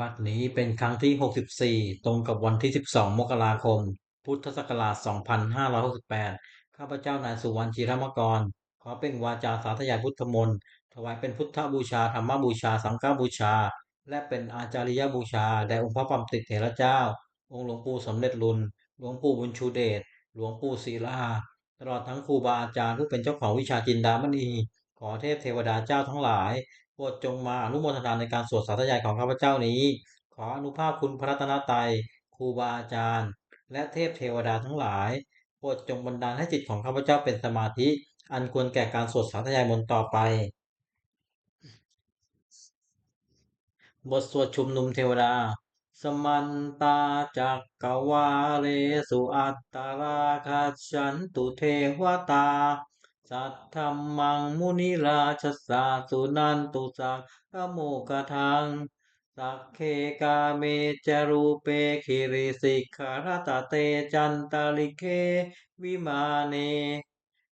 บัดนี้เป็นครั้งที่ 64 ตรงกับวันที่ 12 มกราคม พุทธศักราช 2568 ข้าพเจ้านายสุวรรณจิรมกร ขอเปล่งวาจาสาธยายพุทธมนต์ถวายเป็นพุทธบูชาธรรมบูชา สังฆบูชา และเป็นอาจาริยบูชา แด่องค์พระปัมติเถระเจ้า องค์หลวงปู่สมเด็จลุนหลวงปู่บุญชูเดช หลวงปู่ศิลา ตลอดทั้งครูบาอาจารย์ผู้เป็นเจ้าของวิชาจินดามณี ขอเทพเทวดาเจ้าทั้งหลาย โปรดจงมาอนุโมทนาในการสวดสาธยายของข้าพเจ้านี้ ขออนุภาพคุณพระรัตนตรัยครูบาอาจารย์ และเทพเทวดาทั้งหลาย โปรดจงบันดาลให้จิตของข้าพเจ้าเป็นสมาธิ อันควรแก่การสวดสาธยายมนต์ต่อไป บทสวดชุมนุมเทวดา สมันตาจักกวาเลสุอัตตราคัจฉันตุเทวตา สัทธมมังมุนิราชสาสุนันตุสักขโมกทัง สักเคกาเมจรูเปคิริสิกขารตเตจันตาลิเควิมาเน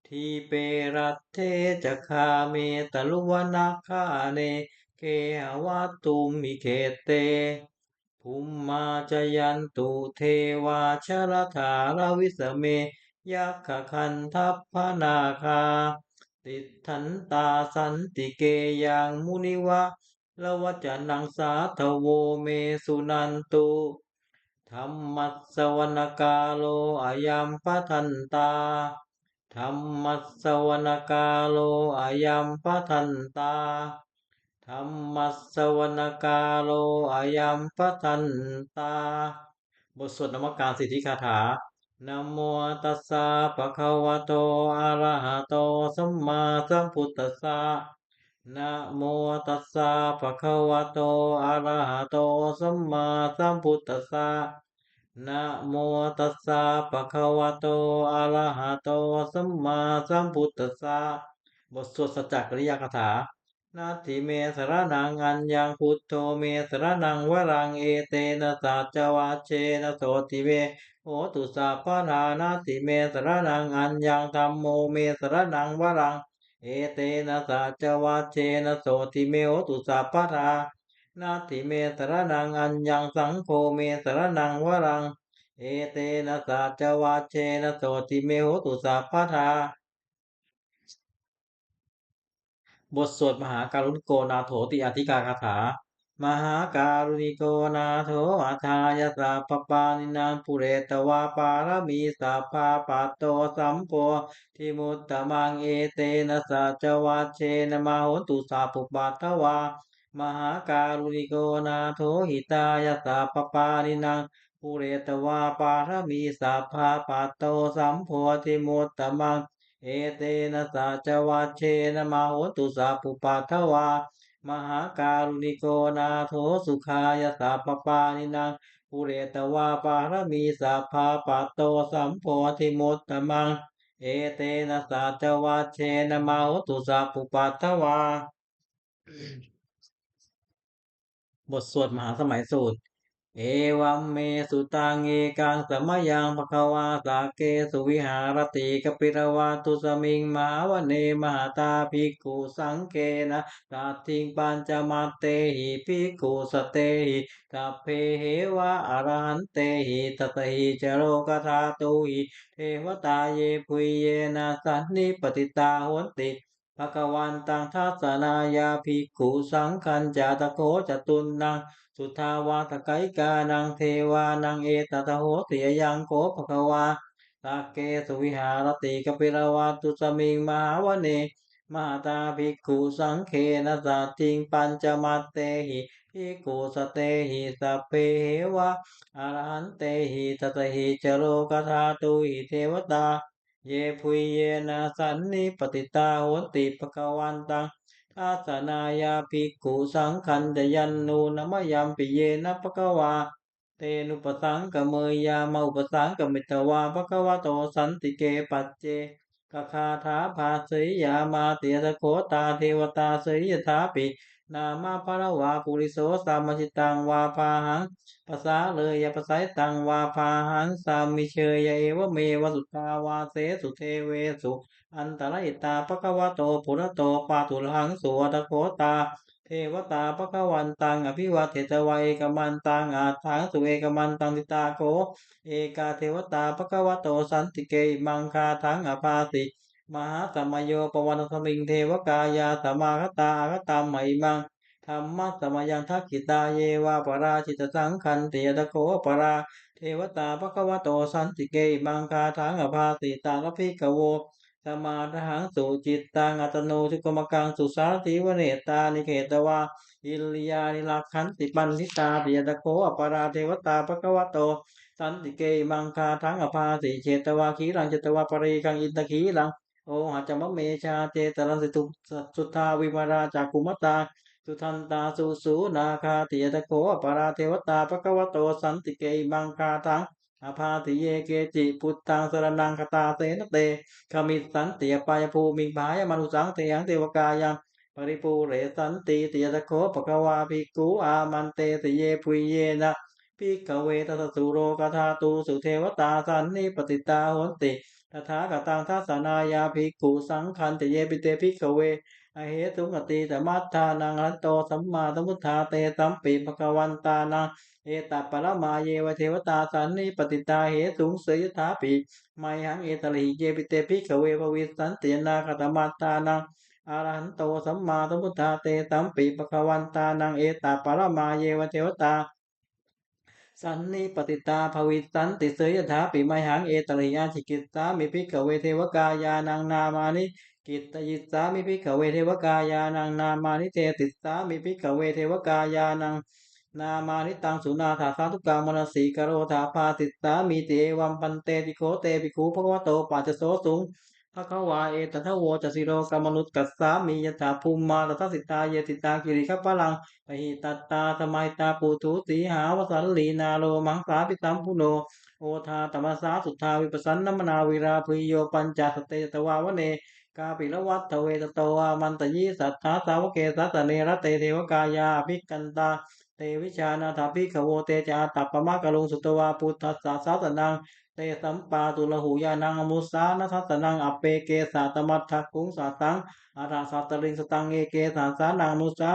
ทีเปรัตเทจคาเมตลุวนาคาเนเคหวัตตุมิเคเตภุมมาจยันตุเทวาชรธารวิสเม ยักขคันทัพพนาคา ติดทันตาสันติเกยังมุนิวะละวจนังสาทโวเมสุนันตุธรรมัสวนกาโลอายัมปทันตาธรรมัสวนกาโลอายัมปทันตาธรรมัสวนกาโลอายัมปทันตา บทสวดนมการสิทธิคาถา นะโมตัสสะปะคะวะโต อะระหะโต สัมมาสัมพุทธัสสะนะโมตัสสะภะคะวะโต อะระหะโต สัมมาสัมพุทธัสสะนะโมตัสสะภะคะวะโต อะระหะโต สัมมาสัมพุทธัสสะ บทสวดสัจจกริยคาถา นาทิเมสรนังอัญญังพุทโธเมสรนังวรังเอเตนะสัจวัเชนะโสติเวโหตุสัพพะทานาติเมสรนังอัญญังธัมโมเมสรนังวรัง เอเตนะสัจวัเชนะโสติเมโหตุสัพพะทานาติเมสรนังอัญญังสังโฆเมสรนังวรัง เอเตนะสัจวัเชนะโสติเมโหตุสัพพะทา บทสวดมหาการุณิโกนาโถติอธิกาคาถา มหาการุณิโกนาโถอัทายาสัพปปานินางปุเรตวาปารมีสัพพาปัตโตสัมโพทิมุตตมังเอเตนะสัจวัชเชนะมาโหตุสัพพุปัตถวามหาการุณิโกนาโถหิตายาสัพปปานินางปุเรตวาปารมีสัพพาปัตโตสัมโพธิมุตตมัง เอเตนะสัจวัชเชนะมาโหตุสัพพุปัตถวามหาการุณิโกนาโถสุขายาสัพปปานินางปุเรตวาปารมีสัพพาปัตโตสัมโพธิมุตตมัง เอเตนะสัจวัชเชนะมาโหตุสัพพุปัตถวา บทสวดมหาสมัยสูตร เอวัมเมสุตังเอกังสมยังภควาสาเกสุวิหารติกปิรวาตุสมิงมาวเนมหาตาภิกขุสังเกนะตัตถิงปัญจมัตเตหิภิกขุสเตหิตัพเพเหวะอรหันเตหิตตหิจโรกธาตุหิเทวตาเยปุยเยนะสันนิปติตาโหนติ ภควันตังทัสนายาภิกขุสังคัญจาตโกจตุนนังสุทาวาตไกกานังเทวานังเอตตะโหติยังโกภควาสักเกสุวิหารติกปิรวาตุสมิงมหาวเนมหาตาภิกขุสังเคนะสัติงปัญจมัตเตหิภิกขุสเตหิสัพเพเหวะอรหันเตหิตตหิจโรกธาตุหิเทวตา เยพุยเยนะสันนิปติตาโหติภควันตังทัสนายาภิกขุสังคันจยันนูนมยัมปิเยนะปะกวา เตนุปสังกเมยยามาอุปสังกมิตวาปะกวะโตสันติเกปัจเจกคาถาภาสิยามาเตียตะโคตาเทวตาสิยถาปิ นามาภรวาปุริโสสามชิตังวาพาหังภาษาเลยยาภาษาตังวาพาหังสามิเชยเอวเมวสุตาวาเสสุเทเวสุอันตรายตาปะกวะโตปุระโตปาตุลหังสุวตโคตา เทวตาปะคะวันตังอภิวาเทตวะเอกมันตังอาทังสุเอกมันตังติตาโก เอกาเทวตาปะคะวะโตสันติเกมังคาทังอภาสิ มหาสัมโยปวันสมิงเทวกายาสมาคตาอคตามไหมมังธรรมะสมยังทักขิตาเยวาปราชิตสังคันเตียตะโคปราเทวตาปะควะโตสันติเกมังคาทังอภาสิตาลพิกโวสมาทหังสุจิตตังอัตโนทุกรมกังสุสาติวเนตานิเกตวาอิลยานิลักขันติปันนิตาปิยตะโคอปราเทวตาปะกวะโตสันติเกมังคาทังอภาสิเชตวาคีรังเจตวาปริกังอินตะคีรัง โอหัจมะเมชาเจตรันสิตุสุทาวิมาราจากกุมตาสุทันตาสุสูนาคาติยตะโคอปราเทวตาปะกวะโตสันติเกมังคาทังอภาติเยเกจิพุทธังสรนังคตาเตนะเตขมิสันติปายภูมิภายมนุสังเตยังเทวกายังปริปูเรสันติติยตะโคปะกวาภิกขุอามันเตติเยปุยเยนะภิกขเวทัสสุโรกธาตูสุเทวตาสันนิปติตาโหนติ ตถาคตังทัสนายาภิกขุสังคันติเยปิเตภิกขเวอเหตุงติตมัตทานังรันโตสัมมาสัมพุทธาเตสัมปิภกวันตานังเอตัปปรมาเยวเทวตาสันนิปติตาเหตุงเสยถาปิไมหังเอตลิเยปิเตภิกขเวภวิสันตินาคตมัตานังอารันโตสัมมาสัมพุทธาเตสัมปิภกวันตานังเอตัปปรมาเยวเทวตา สันนิปติตาภวิสันติเสยถาปิไมหังเอตริยาชิกิตสามิภิกขเวเทวกายานังนามานิกิตยิสามิภิกขเวเทวกายานังนามานิเตติสามิภิกขเวเทวกายานังนามานิตังสุนาถาสาธุกามนสีกโรธาพาติสามีเตวัมปันเตติโคเตปิคูภควโตปัจจโสสุง พระควาเอตทะโวจัสิโรกามนุตกัสสามียถาภูมิมาตถสิตาเยติตากิริขพลังปหิตัตตาสมัยตาปูทุสีหาวสันลีนาโลมังสาปิตัมพุโนโอทาตมสาสุทธาวิปสันนมนาวิราพุโยปัญจสเตตวาวเนกาปิละวัตเวตโตอามันตยีสัทธาสาวเกสัสเนรเตเทวกายาภิกันตา เตวิชานาถาภิกขโวเตจาตัปปมะกะลุงสุตวาพุทธัสสะสาสนังเตสัมปาตุลหูยานังอมุสานัสสนังอเปเกสาตมัทถกุงสาตังอาราสัตลิงสตังเอเกสาสานังมุสา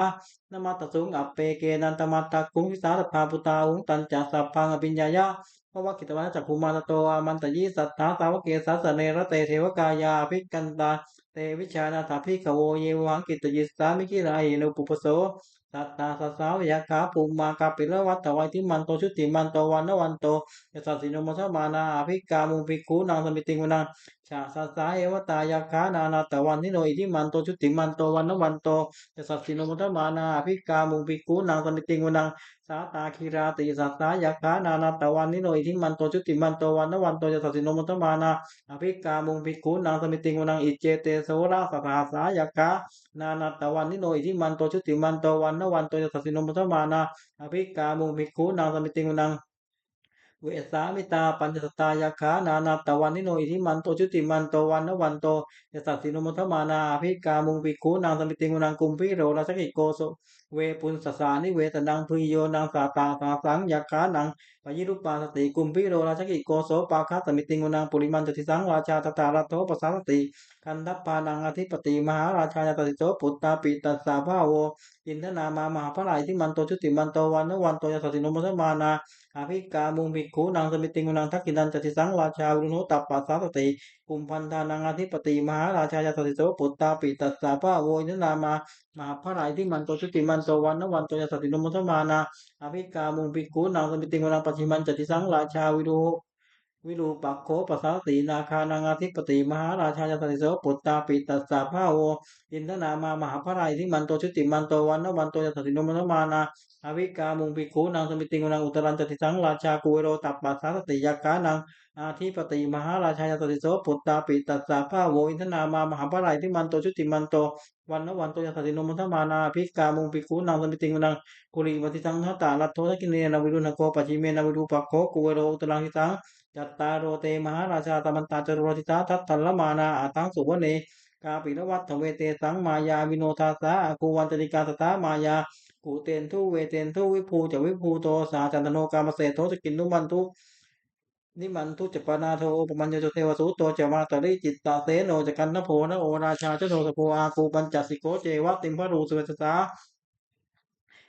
นมัตสุงอเปเกนันตมัตถกุงวิสาตภาปุตาหุงตันจัสสะพังอภิญญายะพระวกิตวันจักขุมาตโตอามันตยีสัทธาสาวเกสัสเนรเตเทวกายาภิกันตาเตวิชานาถาภิกขโวเยวังกิตยิสามิกิราหินุปุปโส สัตตาสัสาวยาคาปุมากาปิละวัตตวัยทิมันโตชุติมันโตวันนวันโตยสัสสินมัสมานาอภิกามุภิกขุนางสมิติงวนังชาสัสสาเอวตายาคานานาตวันนิโนอิทิมันโตชุติมันโตวันนวันโตยสัสสินมัสมานาอภิกามุภิกขุนางสมิติงวนังสาตาคีราติสัสายาคานานาตวันนิโนอิทิมันโตชุติมันโตวันนวันโตยสัสสินมัสมานาอภิกามุภิกขุนางสมิติงวนังอิเจเตโสราสภาสายาคานานาตวันนิโนอิทิมันโตชุติมันโตวันนวันโตยสัสสิโนมัสมานาอภิกามุภิกขุนางสมิติงวนังเวสามิตาปัญจสตายาขานานาตวันนิโนอิทิมันโตชุติมันโตวันนวันโตยสัสสิโนมุทมานาอภิกามุงปิคูนางสมิติงุนังกุมพิโรราชกิโกโสเวปุนสสานิเวตนังพุโยนางสาตาสาสังยาขานังปยิรุปาสติกุมพิโรราชกิโกโสปาคาสมิติงุนังปุริมันจติสังราชาตตาลัตโตปสาสติคันทัปปานังอธิปติมหาราชายตติโสปุตตาปิตัสสาภาโวอินทนามามหาพระไหลที่มันโตชุติมันโตวันนวันโตยสัสสิโนมุทมานาอภิกามุงภิกขุนางสมิติงุนังทักกินันจติสังราชาวุโนตัปปัสสาสติ กุมพันธานังอธิปติมหาราชายาสติโสปุตตาปิตัสสาภาโวอินนามามหาพระไหลที่มันโตชุติมันโตวันนวันโตยสัสสิโนมุทมานาอภิกามุงภิกขุนางสมิติงุนังปัจฉิมันจติสังราชาวิโรวิรูปักโคปสาสตินาคานังอธิปติมหาราชายาสติโสปุตตาปิตัสสาภาโวอินทนามามหาพระไหลที่มันโตชุติมันโตวันนวันโตยสัสสิโนมุทมานาอวิกามุงปิคูนางสมิติงุนังอุตรันจติสังราชากุเวโรตัปปัสสาติยากานัง อาทิปติมหาราชายาสติโสปุตตาปิตัสสาภาโวอินทนามามหาปรายที่มันโตชุติมันโตวันนวันโตยสติโนมุทมานาภิกามุงปิคูนางสมิติงนังกุลิปฏิสังหตาลัทโทสกินเนนวิรุณโกปัจจิเมนวิรูปักโคกุเวโรตรังทิตังจัตตารโรเตมหาราชาตมันตาจโรติตาทัตตัลละมานาอาตังสุวเนกาปิรวัตถเวเตสังมายาวิโนทาสาอกูวันตติกาสตามายากูเตนทุเวเตนทุวิภูจะวิภูโตสาจันโนกามเสโทสกินนุมันทุ นิมันทุจปนาโทปมัญญโจเทวสุโตจะมาตริจิตตาเสโนจะกันนโพนโอราชาเจโนสโพอากูปัญจสิโกเจวะติมพรูสุเวสสา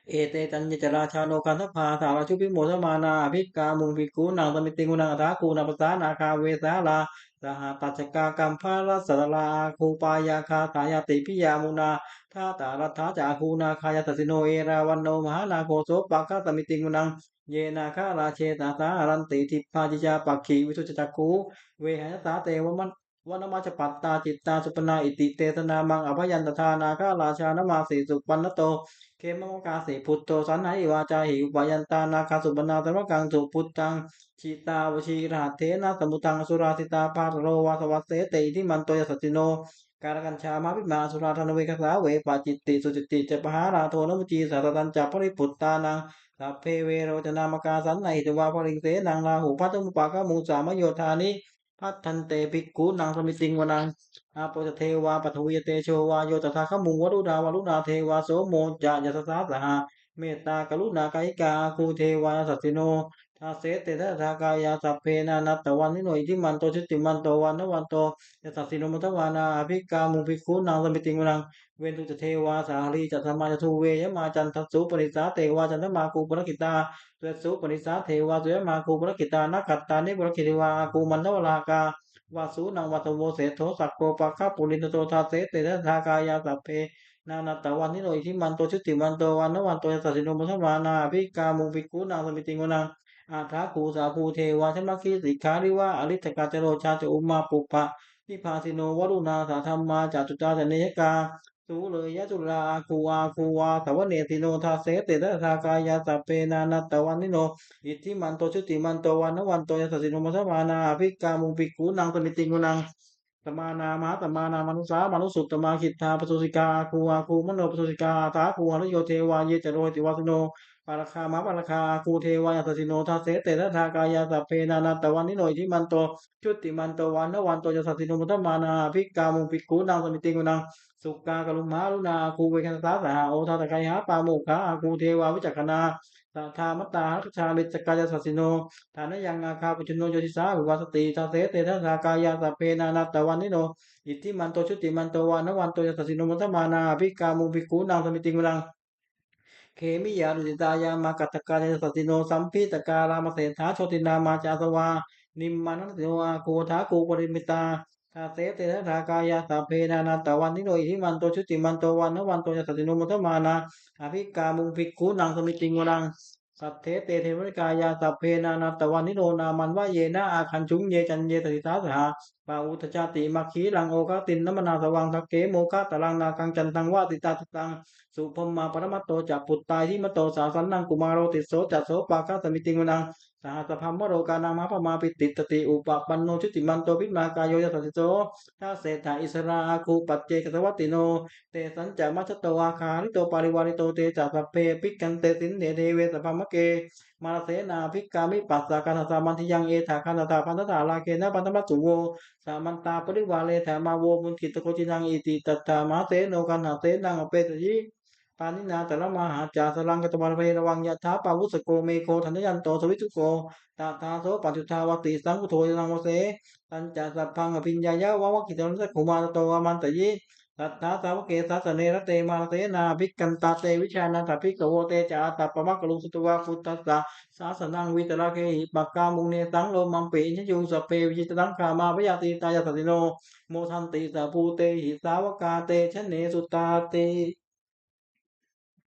เอเตจันยจราชาโนกันทพาสาราชุพิโมทมานาภิกามุงภิกขุนางสมิติงุนังอาคูนาปสานาคาเวสาลาสหตัจกากัมภาลสรลาคูปายาคาสายาติพิยามุนาทาตารัฐาจาคูนาคายตสิโนเอราวันโนมหานาโคโสปักขสมิติงุนัง เยนาคาราเชตาสารันติทิพาจิจาปักขีวิสุจจักคูเวหยสาเตวมันวนมาจปัตตาจิตตาสุปนาอิติเตสนามังอภยันตทานาคาราชานมาสีสุปันนโตเขมมกาสิพุทโธสันไหวาจาหิวายันตานาคาสุบนาธรรมกังสุพุทธังชิตาวชีราเทนะสมุทังสุราสิตาปาโรวาสวัสเสติที่มันโตยสติโน การกัญชามาพิมาสุราธนเวกสาเวปาจิตติสุจิตติเจปหาราโทนมุจีสัตตันจัปริปุตตานัง สัพเพเวโรจนามกาสันในตุวาพริงเสนังลาหูพัตุมุปากามูสามโยธานิพัทันเตปิกกูนางสมิติงวนังอาโปจเทวาปทวยเตโชวาโยตถาขมุงวรุดาวรุณาเทวาโสโมจะยสสาสหาเมตตากรุณากายิกาคูเทวาสัตติโน ทาเสเตทะทากายาสัพเพนานัตตวันนิโนอิทิมันโตชิติมันโตวันนวันโตยสัสสิโนมัตวานาอภิกามุภิกุนางสมิติงวนังเวนตุจเทวาสาลีจัตธรรมาจทูเวยมาจันทสุปริสาเทวาจันทมาคูปนกิตาเวสุปริสาเทวาสุยมาคูปนกิตานักขัตตานิปนกิตวาคูมันทวรากาวาสูนังวัตโวเสโทสักโกปะคาปุรินโตทาเสเตนะทากายาสัพเพนานาตะวันนิโนอิทิมันโตชุติมันโตวันนวันโตยัสสิโนมัทวานาภิกามุภิกุนางสมิติงวนัง อาทาคูสาภูเทวาชมคีสิกขาริวาอริตกาเจโรชาจอุมาปุปะนิพาสิโนวรุณาสาธรรมาจัตุจาเสเนยกาสูเลยยะจุลาคูอาคูวาสวเนติโนทาเสตนะทากายาสเพนานาตะวันนิโน อิทธิมันโตชุติมันโตวันนวันโตยัสสิโนมัสมานาภิกามุปิกูนังสมิติกุนังตมานามาตมานามานุสามนุสุตมาคิทาปสุสิกาคูอาคูมโนปสุสิกาตาคูอนุโยเทวาเยจโรติวัสโน ปาราคามาปาราคาคูเทวายัสสิโนทาเสเตนะทากายาสัพเพนานาตวันนิโนอิทธิมันโตชุติมันโตวันนวันโตยัสสิโนมัสมานาภิกามุปิกูนังสมิติกุนังสุกากลุมาลุนาคูเวคันตาสหาโอทาตะไคหาปาโมกขาอาคูเทวาวิจักขณาตถามตตาหักชาลิจกายสัสสิโนฐานยังอาคาปุชโนโยติสาวิวัสติทาเสเตทะสากายาสัพเพนานาตะวันนิโนอิทธิมันโตชุติมันโตวานนวันโตยสัสสิโนมัตมานาภิกามุภิกุนางสมิติงุลัง เคมิยาลุจิตายามากัตกาเนสติโนสัมพิตกาลามเสถาโชตินามาจาสวา นิมมานันติโนอาโกทาโกปริมิตาทาเสเตนะทากายาสาเพนานาตะวันนิโนอิทิมันโตชุติมันโตวันนวันโตยสติโนมุตมานาอภิกามุภิกขุนังสมิติงวรัง สัพเทเตเทวริกายาสัพเพนานาตะวันนิโรนามันวะเยนะอาคันชุงเยจันเยตติสาสหาปาอุตจาติมัคคีลังโอกาตินนมนาสวังทักเกโมคาตลังนาคังจันตังวาติตาติตังสุพมมาปรมัตโตจักปุตตายที่มโตสาสันนังกุมารโรติโสจัสโสปาคาสมิติงวนัง สหัสพัมมโรกานามาพมาปิติตติอุปปันโนชุติมันโตพิมากายโยยัสสิโสท้าเศรษฐาอิสราคูปัจเจกสวัตติโน เตสัญจามัชตโตอาคาริโตปาริวาริโตเตจัสเพปิกันเตสินเดเทเวสพมะเก มาเสนาภิกกามิปัสสะกานสามันทิยังเอถาคันตาพันธตาลาเกนะปันธมัจจุโวสามันตาปริวาเลธามาโวมุนกิตโกจินังอิติตตามาเสโนกันหาเสนังอเปตยิ ปานินาแต่ละมหาจาสลังกตมาเพระวังยะถาปาวุสโกเมโคธัญญันโตสวิทุโกตาทาโสปัจจุทาวติสังคุโทยังวเสตัญจสัพพังอภิญญายะวะวะกิตรันสกุมารโตอมันตยิสัทธาสาวเกสัสเนรเตมาเสนาภิกกันตาเตวิชานันตภิกโวเตจาตปมะกลุสุตวะพุทธัสสะสาสนังวิตระเคหิปักกามุงเนตังโลมังเปญยุงสเปวิจิตังขามาพยาติตายาสติโนโมทันติสาภูเตหิสาวกาเตชเนสุตาเต